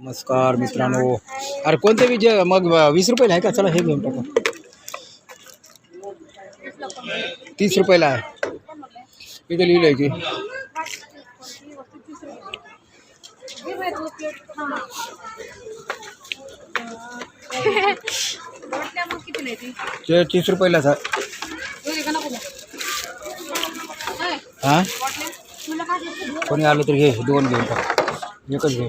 नमस्कार मित्रांनो. अरे कोणते बी जे मग वीस रुपयाला आहे का? चला हे तीस रुपयाला आहे. इथे लिहिलं आहे की तीस रुपयालाच आहे. हाँ? कोणी आलं तर दोन घेऊन घे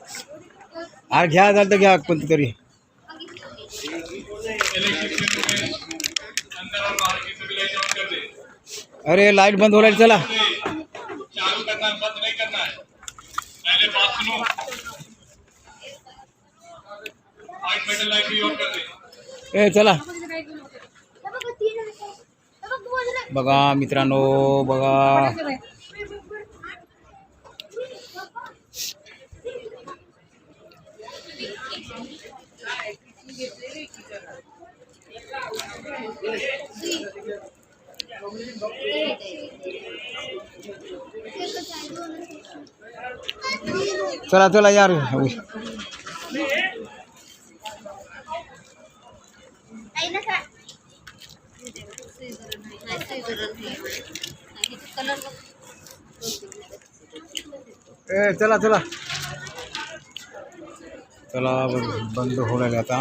अरे घ्या झालं तर घ्या कोणतं तरी अरे लाइट बंद होईल चला. ए चला. बघा मित्रांनो बघा. चला चला यार। ए चला चला। चला बंद होणार आता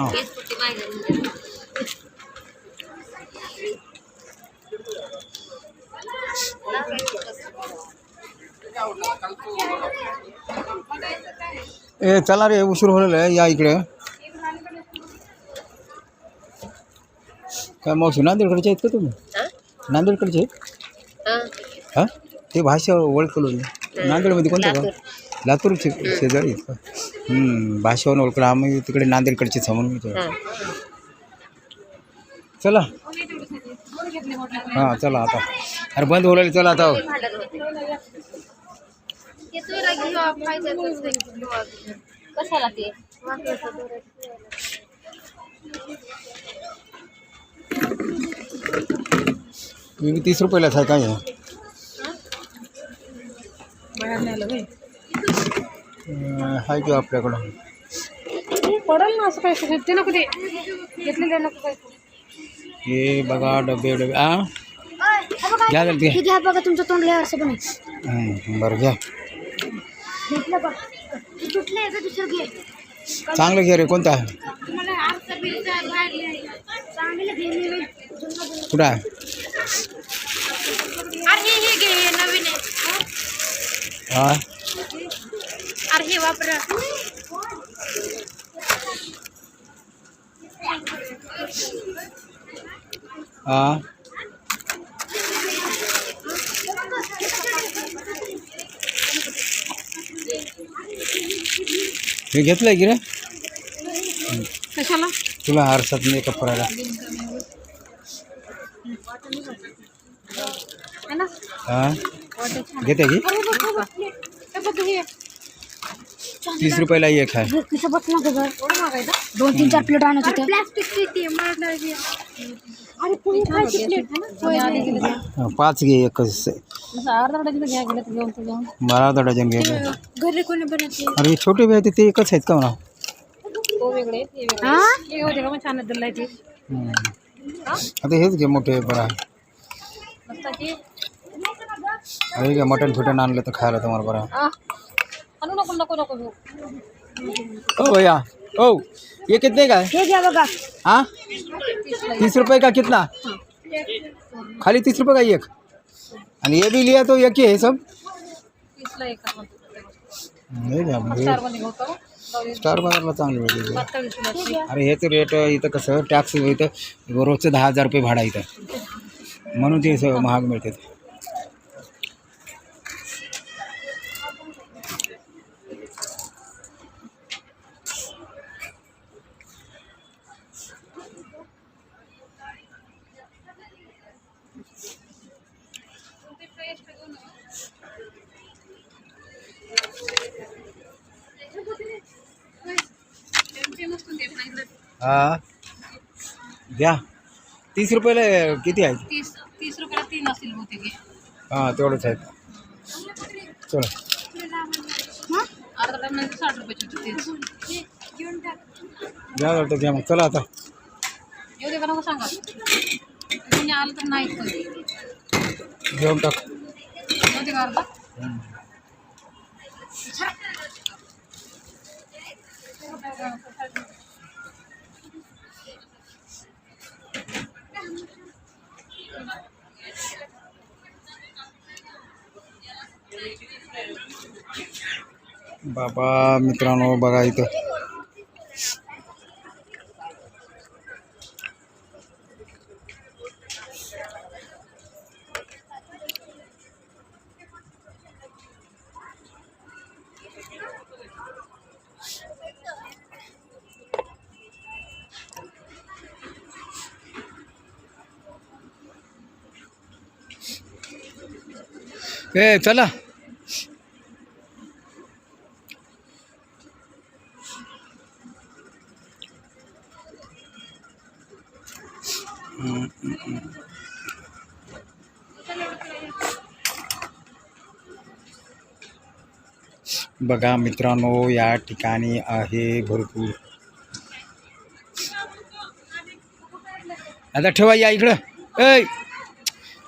ए चला रे उशीर होईल आहे या इकडे. काय मावशी नांदेडकडचे आहेत का तुम्ही? नांदेडकडचे आहेत? हां. ते भाषा ओळखलो मी नांदेडमध्ये कोणतं गाव? लातूर. शे शेजारी आहेत का? हम्म, भाषेवरून ओळखलं. आम्ही तिकडे नांदेडकडचेच म्हणून. चला. हां चला आता. अरे बंद होईल चला आता कशाला ते मी तीस रुपयालाच आहे काय आहे की आपल्याकडं पडल ना असं काय ते नको ते घेतलेले नको काय हे बघा डबे डबे आ घ्या जरा ते घ्या बघा तुमचं तोंड लय असं पण हं, बरं घ्या घेतलं बघ. तुटलं याचं दुसरं घे. चांगलं घे रे कोणता? आहे चांगलं घे मी कुठं अरे हे घे नवीन आहे. हा? अरे हे वापरा. हा? हे घेतलंय की रे कशाला तुला आरसात मेकअप करायला है ना हा घेते की हे हे तीस रुपयाला एक आहे एवढं दोन तीन चार प्लेट आणत होते हा, पाच घे एकच. अर्धा बारा दहा डझन घे घरी कोणी बनवते अरे छोटे बी आहेत ते एकच आहेत का म्हणा? तो वेगळे हे वेगळे हा? हे होते का मग छान दिलं ते हं. आता हेच घे मोठे बरं अरे घे मटण फिटण आणलं तर खायला तुम्हाला बरं आ आणू नको नको नको घेऊ. ओ भैया. ओ ये कितने का? है हे हाँ? तीस रुपये का कितना? खाली तीस रुपये का एक? आणि ये भी लिया तो एक ही है सब? तीसला एक आपण. नाही का, चारमध्ये घेतो स्टार बाजारला चांगली दिसलं अरे हेच रेट इथं कसं टॅक्स इथं रोजचं दहा हजार रुपये भाडा इथं. म्हणून ते सगळं महाग मिळते हाँ। तीस रुपये किती आहेत तीस तीस तीन असतील बहुतेक. हाँ तेवढंच आहेत चला. घ्या घ्या मग. चला आता. येऊ दे का सांगा. आलं तर नाही घेऊन टाक. बाबा मित्रांनो बघा इथं ए चला. बघा मित्रांनो या ठिकाणी आहे भरपूर. आता ठेवा या इकडं. ऐ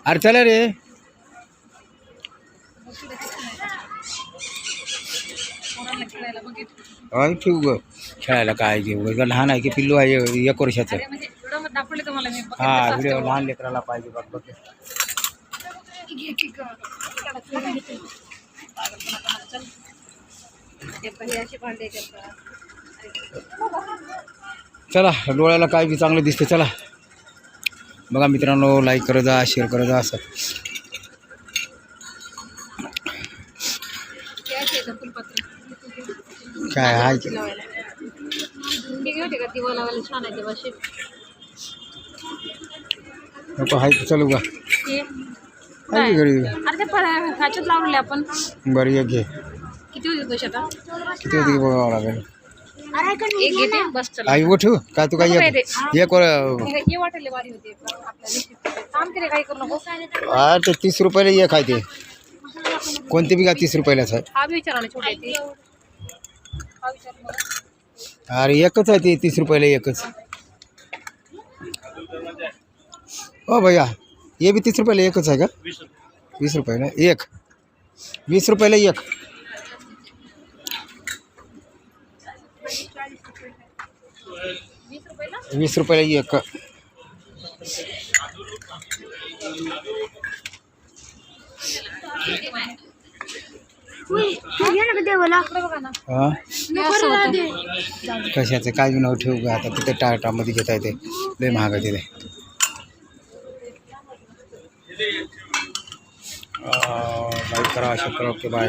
अरे चला रे. अय ठेवू ग. खेळायला काय घेऊ ग लहान आहे की पिल्लू आहे एक वर्षाचं. म्हणजे हा व्हिडिओ. लहान लेकराला पाहिजे बघ बघ. चला डोळ्याला काय बी चांगलं दिसते चला. बघा मित्रांनो लाईक करत जा शेअर करत जा असं. नको हाय चलू का ते की घरी अरे ते लावलेले आपण बरं एक घे किती होते पैसे आता किती होती बघावं लागेल एक घेते बस चला आई उठू काय तू काय एक काय वर- वाटेल होते काम केले करू नको अरे ते तीस रुपयाला एक आहे ते कोणते बी का तीस रुपयालाच आहे हा छोटे. अरे ते, तीस रुपयाला एकच. हो भैया ये बी तीस रुपयाला एकच आहे का? वीस रुपयाला एक. वीस रुपयाला एक. वीस रुपयाला एक. ना असं होतं. कशाचं? काय बी नाव ठेवू का? आता तिथे टाटामध्ये घेता येते. लय महाग आहे तिथे. करा शेअर करा ओके बाय.